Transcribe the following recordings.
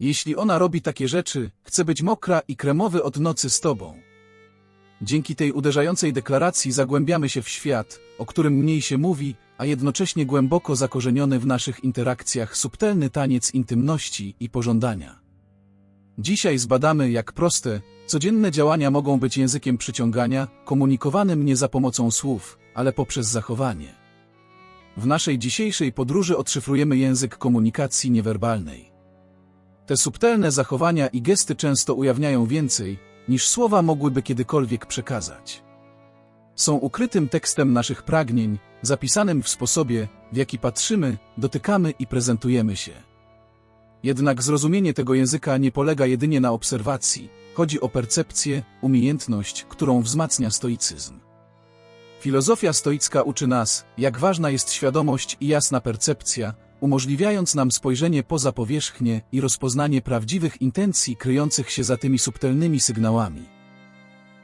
Jeśli ona robi takie rzeczy, chcę być mokra i kremowy od nocy z tobą. Dzięki tej uderzającej deklaracji zagłębiamy się w świat, o którym mniej się mówi, a jednocześnie głęboko zakorzeniony w naszych interakcjach subtelny taniec intymności i pożądania. Dzisiaj zbadamy, jak proste, codzienne działania mogą być językiem przyciągania, komunikowanym nie za pomocą słów, ale poprzez zachowanie. W naszej dzisiejszej podróży odszyfrujemy język komunikacji niewerbalnej. Te subtelne zachowania i gesty często ujawniają więcej, niż słowa mogłyby kiedykolwiek przekazać. Są ukrytym tekstem naszych pragnień, zapisanym w sposobie, w jaki patrzymy, dotykamy i prezentujemy się. Jednak zrozumienie tego języka nie polega jedynie na obserwacji, chodzi o percepcję, umiejętność, którą wzmacnia stoicyzm. Filozofia stoicka uczy nas, jak ważna jest świadomość i jasna percepcja, umożliwiając nam spojrzenie poza powierzchnię i rozpoznanie prawdziwych intencji kryjących się za tymi subtelnymi sygnałami.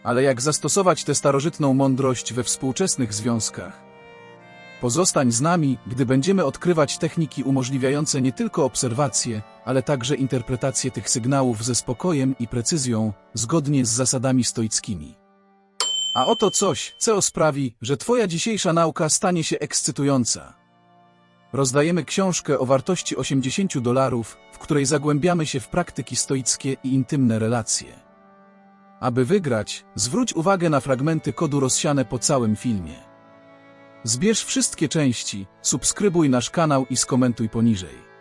Ale jak zastosować tę starożytną mądrość we współczesnych związkach? Pozostań z nami, gdy będziemy odkrywać techniki umożliwiające nie tylko obserwację, ale także interpretację tych sygnałów ze spokojem i precyzją, zgodnie z zasadami stoickimi. A oto coś, co sprawi, że Twoja dzisiejsza nauka stanie się ekscytująca. Rozdajemy książkę o wartości 80 dolarów, w której zagłębiamy się w praktyki stoickie i intymne relacje. Aby wygrać, zwróć uwagę na fragmenty kodu rozsiane po całym filmie. Zbierz wszystkie części, subskrybuj nasz kanał i skomentuj poniżej.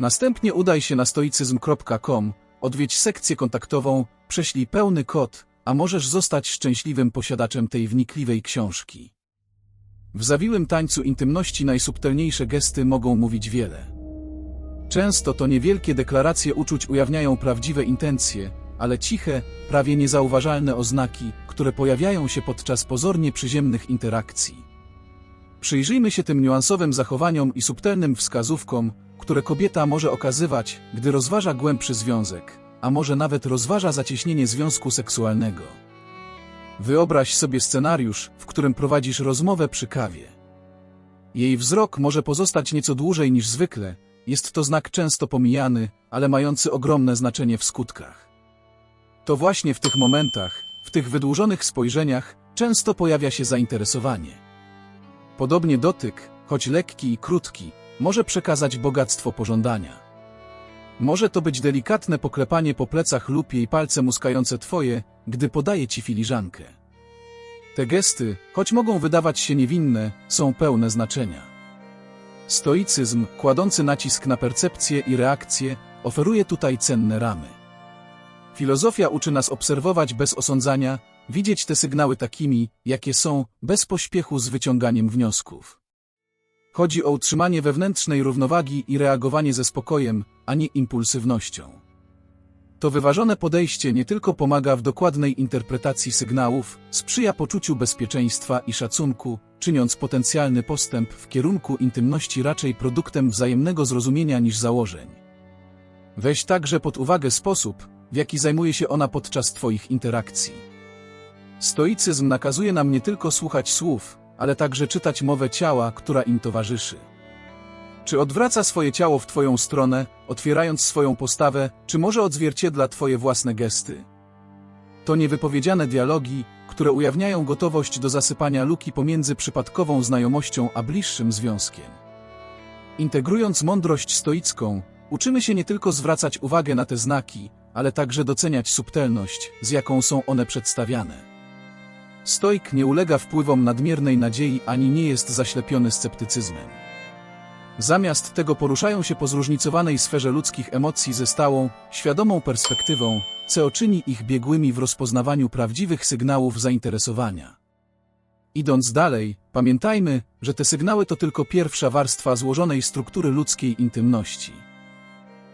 Następnie udaj się na stoicyzm.com, odwiedź sekcję kontaktową, prześlij pełny kod, a możesz zostać szczęśliwym posiadaczem tej wnikliwej książki. W zawiłym tańcu intymności najsubtelniejsze gesty mogą mówić wiele. Często to niewielkie deklaracje uczuć ujawniają prawdziwe intencje, ale ciche, prawie niezauważalne oznaki, które pojawiają się podczas pozornie przyziemnych interakcji. Przyjrzyjmy się tym niuansowym zachowaniom i subtelnym wskazówkom, które kobieta może okazywać, gdy rozważa głębszy związek, a może nawet rozważa zacieśnienie związku seksualnego. Wyobraź sobie scenariusz, w którym prowadzisz rozmowę przy kawie. Jej wzrok może pozostać nieco dłużej niż zwykle, jest to znak często pomijany, ale mający ogromne znaczenie w skutkach. To właśnie w tych momentach, w tych wydłużonych spojrzeniach, często pojawia się zainteresowanie. Podobnie dotyk, choć lekki i krótki, może przekazać bogactwo pożądania. Może to być delikatne poklepanie po plecach lub jej palce muskające twoje, gdy podaje ci filiżankę. Te gesty, choć mogą wydawać się niewinne, są pełne znaczenia. Stoicyzm, kładący nacisk na percepcję i reakcję, oferuje tutaj cenne ramy. Filozofia uczy nas obserwować bez osądzania, widzieć te sygnały takimi, jakie są, bez pośpiechu z wyciąganiem wniosków. Chodzi o utrzymanie wewnętrznej równowagi i reagowanie ze spokojem, a nie impulsywnością. To wyważone podejście nie tylko pomaga w dokładnej interpretacji sygnałów, sprzyja poczuciu bezpieczeństwa i szacunku, czyniąc potencjalny postęp w kierunku intymności raczej produktem wzajemnego zrozumienia niż założeń. Weź także pod uwagę sposób, w jaki zajmuje się ona podczas Twoich interakcji. Stoicyzm nakazuje nam nie tylko słuchać słów, ale także czytać mowę ciała, która im towarzyszy. Czy odwraca swoje ciało w Twoją stronę, otwierając swoją postawę, czy może odzwierciedla Twoje własne gesty? To niewypowiedziane dialogi, które ujawniają gotowość do zasypania luki pomiędzy przypadkową znajomością a bliższym związkiem. Integrując mądrość stoicką, uczymy się nie tylko zwracać uwagę na te znaki, ale także doceniać subtelność, z jaką są one przedstawiane. Stoik nie ulega wpływom nadmiernej nadziei ani nie jest zaślepiony sceptycyzmem. Zamiast tego poruszają się po zróżnicowanej sferze ludzkich emocji ze stałą, świadomą perspektywą, co czyni ich biegłymi w rozpoznawaniu prawdziwych sygnałów zainteresowania. Idąc dalej, pamiętajmy, że te sygnały to tylko pierwsza warstwa złożonej struktury ludzkiej intymności.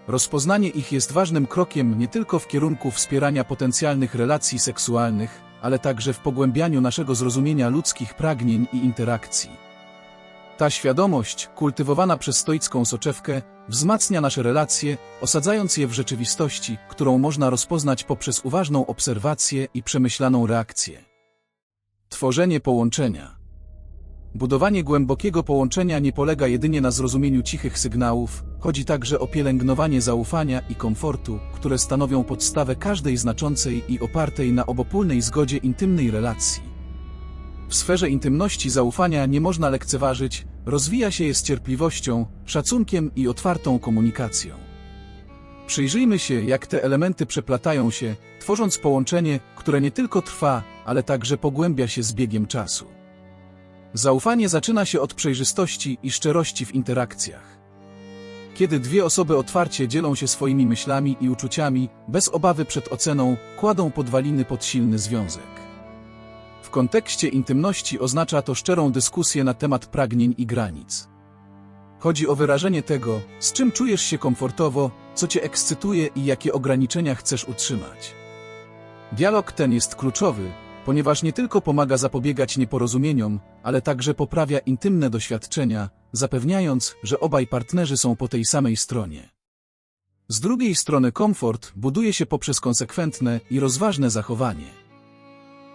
Rozpoznanie ich jest ważnym krokiem nie tylko w kierunku wspierania potencjalnych relacji seksualnych, ale także w pogłębianiu naszego zrozumienia ludzkich pragnień i interakcji. Ta świadomość, kultywowana przez stoicką soczewkę, wzmacnia nasze relacje, osadzając je w rzeczywistości, którą można rozpoznać poprzez uważną obserwację i przemyślaną reakcję. Tworzenie połączenia. Budowanie głębokiego połączenia nie polega jedynie na zrozumieniu cichych sygnałów, chodzi także o pielęgnowanie zaufania i komfortu, które stanowią podstawę każdej znaczącej i opartej na obopólnej zgodzie intymnej relacji. W sferze intymności zaufania nie można lekceważyć, rozwija się je z cierpliwością, szacunkiem i otwartą komunikacją. Przyjrzyjmy się, jak te elementy przeplatają się, tworząc połączenie, które nie tylko trwa, ale także pogłębia się z biegiem czasu. Zaufanie zaczyna się od przejrzystości i szczerości w interakcjach. Kiedy dwie osoby otwarcie dzielą się swoimi myślami i uczuciami, bez obawy przed oceną, kładą podwaliny pod silny związek. W kontekście intymności oznacza to szczerą dyskusję na temat pragnień i granic. Chodzi o wyrażenie tego, z czym czujesz się komfortowo, co cię ekscytuje i jakie ograniczenia chcesz utrzymać. Dialog ten jest kluczowy, ponieważ nie tylko pomaga zapobiegać nieporozumieniom, ale także poprawia intymne doświadczenia, zapewniając, że obaj partnerzy są po tej samej stronie. Z drugiej strony komfort buduje się poprzez konsekwentne i rozważne zachowanie.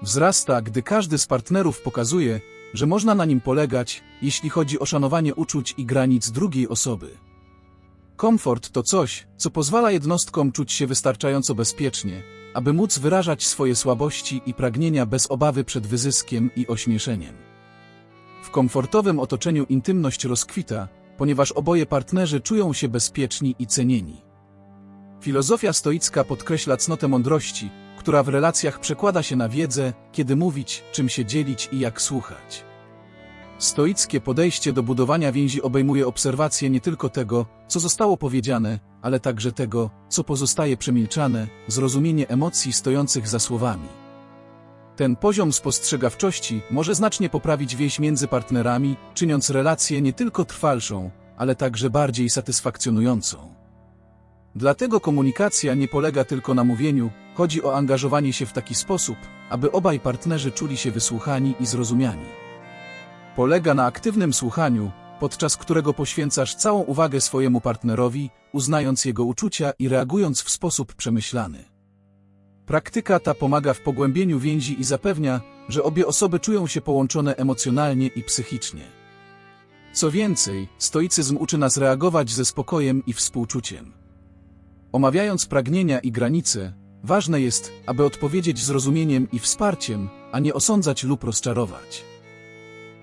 Wzrasta, gdy każdy z partnerów pokazuje, że można na nim polegać, jeśli chodzi o szanowanie uczuć i granic drugiej osoby. Komfort to coś, co pozwala jednostkom czuć się wystarczająco bezpiecznie, aby móc wyrażać swoje słabości i pragnienia bez obawy przed wyzyskiem i ośmieszeniem. W komfortowym otoczeniu intymność rozkwita, ponieważ oboje partnerzy czują się bezpieczni i cenieni. Filozofia stoicka podkreśla cnotę mądrości, która w relacjach przekłada się na wiedzę, kiedy mówić, czym się dzielić i jak słuchać. Stoickie podejście do budowania więzi obejmuje obserwację nie tylko tego, co zostało powiedziane, ale także tego, co pozostaje przemilczane, zrozumienie emocji stojących za słowami. Ten poziom spostrzegawczości może znacznie poprawić więź między partnerami, czyniąc relację nie tylko trwalszą, ale także bardziej satysfakcjonującą. Dlatego komunikacja nie polega tylko na mówieniu, chodzi o angażowanie się w taki sposób, aby obaj partnerzy czuli się wysłuchani i zrozumiani. Polega na aktywnym słuchaniu, podczas którego poświęcasz całą uwagę swojemu partnerowi, uznając jego uczucia i reagując w sposób przemyślany. Praktyka ta pomaga w pogłębieniu więzi i zapewnia, że obie osoby czują się połączone emocjonalnie i psychicznie. Co więcej, stoicyzm uczy nas reagować ze spokojem i współczuciem. Omawiając pragnienia i granice, ważne jest, aby odpowiedzieć zrozumieniem i wsparciem, a nie osądzać lub rozczarować.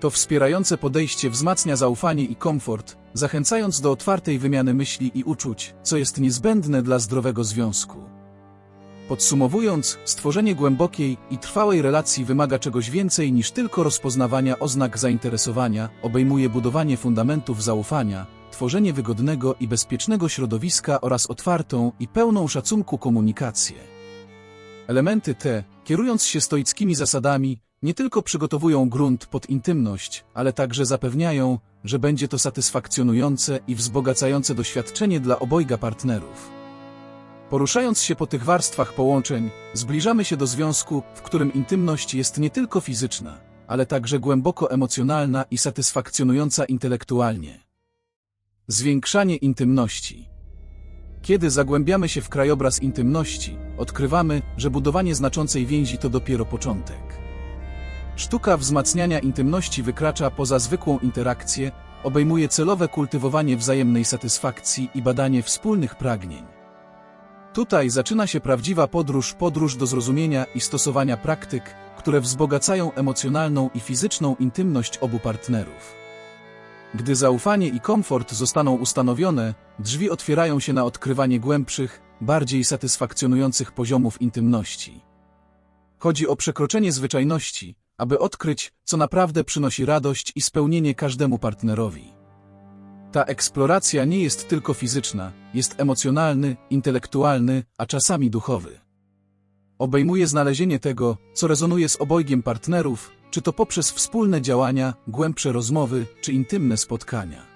To wspierające podejście wzmacnia zaufanie i komfort, zachęcając do otwartej wymiany myśli i uczuć, co jest niezbędne dla zdrowego związku. Podsumowując, stworzenie głębokiej i trwałej relacji wymaga czegoś więcej niż tylko rozpoznawania oznak zainteresowania, obejmuje budowanie fundamentów zaufania, tworzenie wygodnego i bezpiecznego środowiska oraz otwartą i pełną szacunku komunikację. Elementy te, kierując się stoickimi zasadami, nie tylko przygotowują grunt pod intymność, ale także zapewniają, że będzie to satysfakcjonujące i wzbogacające doświadczenie dla obojga partnerów. Poruszając się po tych warstwach połączeń, zbliżamy się do związku, w którym intymność jest nie tylko fizyczna, ale także głęboko emocjonalna i satysfakcjonująca intelektualnie. Zwiększanie intymności. Kiedy zagłębiamy się w krajobraz intymności, odkrywamy, że budowanie znaczącej więzi to dopiero początek. Sztuka wzmacniania intymności wykracza poza zwykłą interakcję, obejmuje celowe kultywowanie wzajemnej satysfakcji i badanie wspólnych pragnień. Tutaj zaczyna się prawdziwa podróż, podróż do zrozumienia i stosowania praktyk, które wzbogacają emocjonalną i fizyczną intymność obu partnerów. Gdy zaufanie i komfort zostaną ustanowione, drzwi otwierają się na odkrywanie głębszych, bardziej satysfakcjonujących poziomów intymności. Chodzi o przekroczenie zwyczajności, aby odkryć, co naprawdę przynosi radość i spełnienie każdemu partnerowi. Ta eksploracja nie jest tylko fizyczna, jest emocjonalny, intelektualny, a czasami duchowy. Obejmuje znalezienie tego, co rezonuje z obojgiem partnerów, czy to poprzez wspólne działania, głębsze rozmowy, czy intymne spotkania.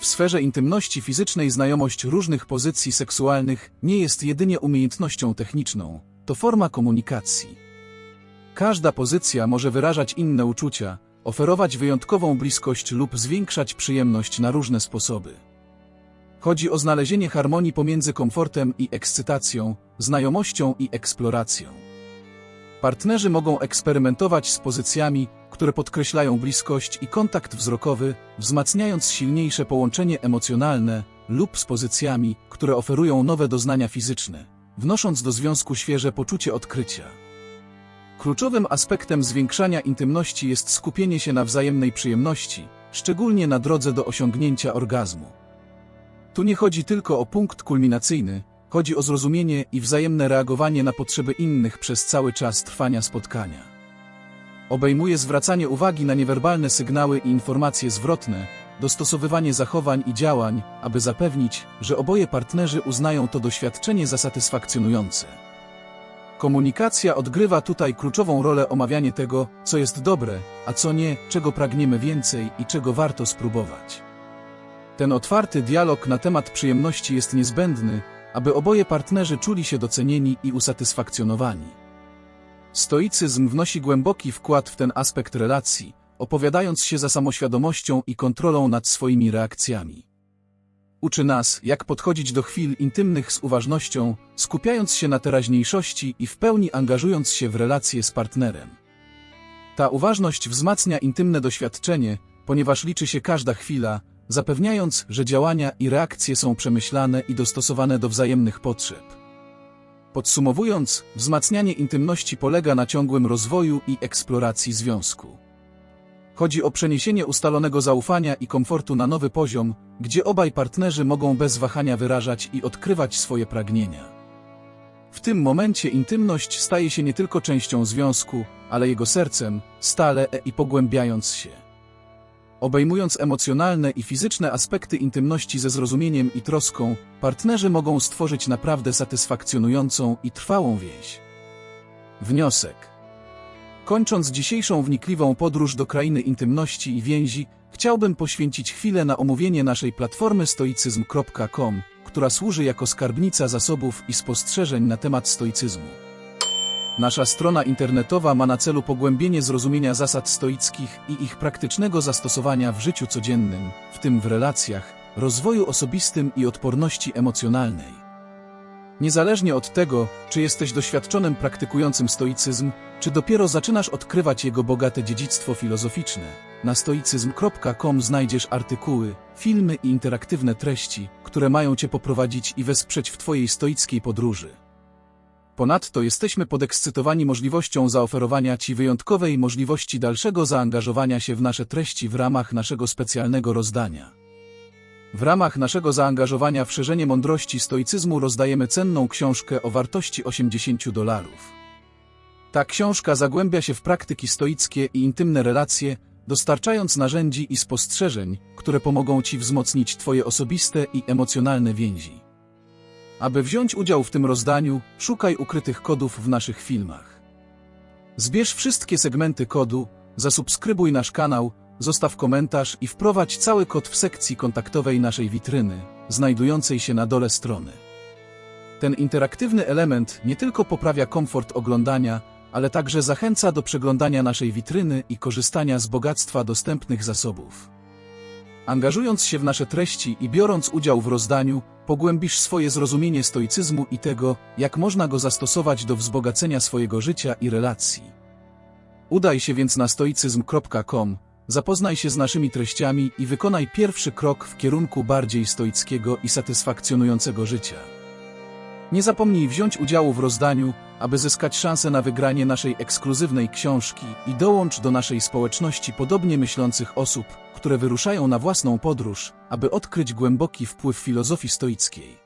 W sferze intymności fizycznej znajomość różnych pozycji seksualnych nie jest jedynie umiejętnością techniczną, to forma komunikacji. Każda pozycja może wyrażać inne uczucia, oferować wyjątkową bliskość lub zwiększać przyjemność na różne sposoby. Chodzi o znalezienie harmonii pomiędzy komfortem i ekscytacją, znajomością i eksploracją. Partnerzy mogą eksperymentować z pozycjami, które podkreślają bliskość i kontakt wzrokowy, wzmacniając silniejsze połączenie emocjonalne lub z pozycjami, które oferują nowe doznania fizyczne, wnosząc do związku świeże poczucie odkrycia. Kluczowym aspektem zwiększania intymności jest skupienie się na wzajemnej przyjemności, szczególnie na drodze do osiągnięcia orgazmu. Tu nie chodzi tylko o punkt kulminacyjny, chodzi o zrozumienie i wzajemne reagowanie na potrzeby innych przez cały czas trwania spotkania. Obejmuje zwracanie uwagi na niewerbalne sygnały i informacje zwrotne, dostosowywanie zachowań i działań, aby zapewnić, że oboje partnerzy uznają to doświadczenie za satysfakcjonujące. Komunikacja odgrywa tutaj kluczową rolę omawianie tego, co jest dobre, a co nie, czego pragniemy więcej i czego warto spróbować. Ten otwarty dialog na temat przyjemności jest niezbędny, aby oboje partnerzy czuli się docenieni i usatysfakcjonowani. Stoicyzm wnosi głęboki wkład w ten aspekt relacji, opowiadając się za samoświadomością i kontrolą nad swoimi reakcjami. Uczy nas, jak podchodzić do chwil intymnych z uważnością, skupiając się na teraźniejszości i w pełni angażując się w relacje z partnerem. Ta uważność wzmacnia intymne doświadczenie, ponieważ liczy się każda chwila, zapewniając, że działania i reakcje są przemyślane i dostosowane do wzajemnych potrzeb. Podsumowując, wzmacnianie intymności polega na ciągłym rozwoju i eksploracji związku. Chodzi o przeniesienie ustalonego zaufania i komfortu na nowy poziom, gdzie obaj partnerzy mogą bez wahania wyrażać i odkrywać swoje pragnienia. W tym momencie intymność staje się nie tylko częścią związku, ale jego sercem, stale i pogłębiając się. Obejmując emocjonalne i fizyczne aspekty intymności ze zrozumieniem i troską, partnerzy mogą stworzyć naprawdę satysfakcjonującą i trwałą więź. Wniosek. Kończąc dzisiejszą wnikliwą podróż do krainy intymności i więzi, chciałbym poświęcić chwilę na omówienie naszej platformy stoicyzm.com, która służy jako skarbnica zasobów i spostrzeżeń na temat stoicyzmu. Nasza strona internetowa ma na celu pogłębienie zrozumienia zasad stoickich i ich praktycznego zastosowania w życiu codziennym, w tym w relacjach, rozwoju osobistym i odporności emocjonalnej. Niezależnie od tego, czy jesteś doświadczonym praktykującym stoicyzm, czy dopiero zaczynasz odkrywać jego bogate dziedzictwo filozoficzne, na stoicyzm.com znajdziesz artykuły, filmy i interaktywne treści, które mają Cię poprowadzić i wesprzeć w Twojej stoickiej podróży. Ponadto jesteśmy podekscytowani możliwością zaoferowania Ci wyjątkowej możliwości dalszego zaangażowania się w nasze treści w ramach naszego specjalnego rozdania. W ramach naszego zaangażowania w szerzenie mądrości stoicyzmu rozdajemy cenną książkę o wartości 80 dolarów. Ta książka zagłębia się w praktyki stoickie i intymne relacje, dostarczając narzędzi i spostrzeżeń, które pomogą Ci wzmocnić Twoje osobiste i emocjonalne więzi. Aby wziąć udział w tym rozdaniu, szukaj ukrytych kodów w naszych filmach. Zbierz wszystkie segmenty kodu, zasubskrybuj nasz kanał, zostaw komentarz i wprowadź cały kod w sekcji kontaktowej naszej witryny, znajdującej się na dole strony. Ten interaktywny element nie tylko poprawia komfort oglądania, ale także zachęca do przeglądania naszej witryny i korzystania z bogactwa dostępnych zasobów. Angażując się w nasze treści i biorąc udział w rozdaniu, pogłębisz swoje zrozumienie stoicyzmu i tego, jak można go zastosować do wzbogacenia swojego życia i relacji. Udaj się więc na stoicyzm.com, zapoznaj się z naszymi treściami i wykonaj pierwszy krok w kierunku bardziej stoickiego i satysfakcjonującego życia. Nie zapomnij wziąć udziału w rozdaniu, aby zyskać szansę na wygranie naszej ekskluzywnej książki i dołącz do naszej społeczności podobnie myślących osób, które wyruszają na własną podróż, aby odkryć głęboki wpływ filozofii stoickiej.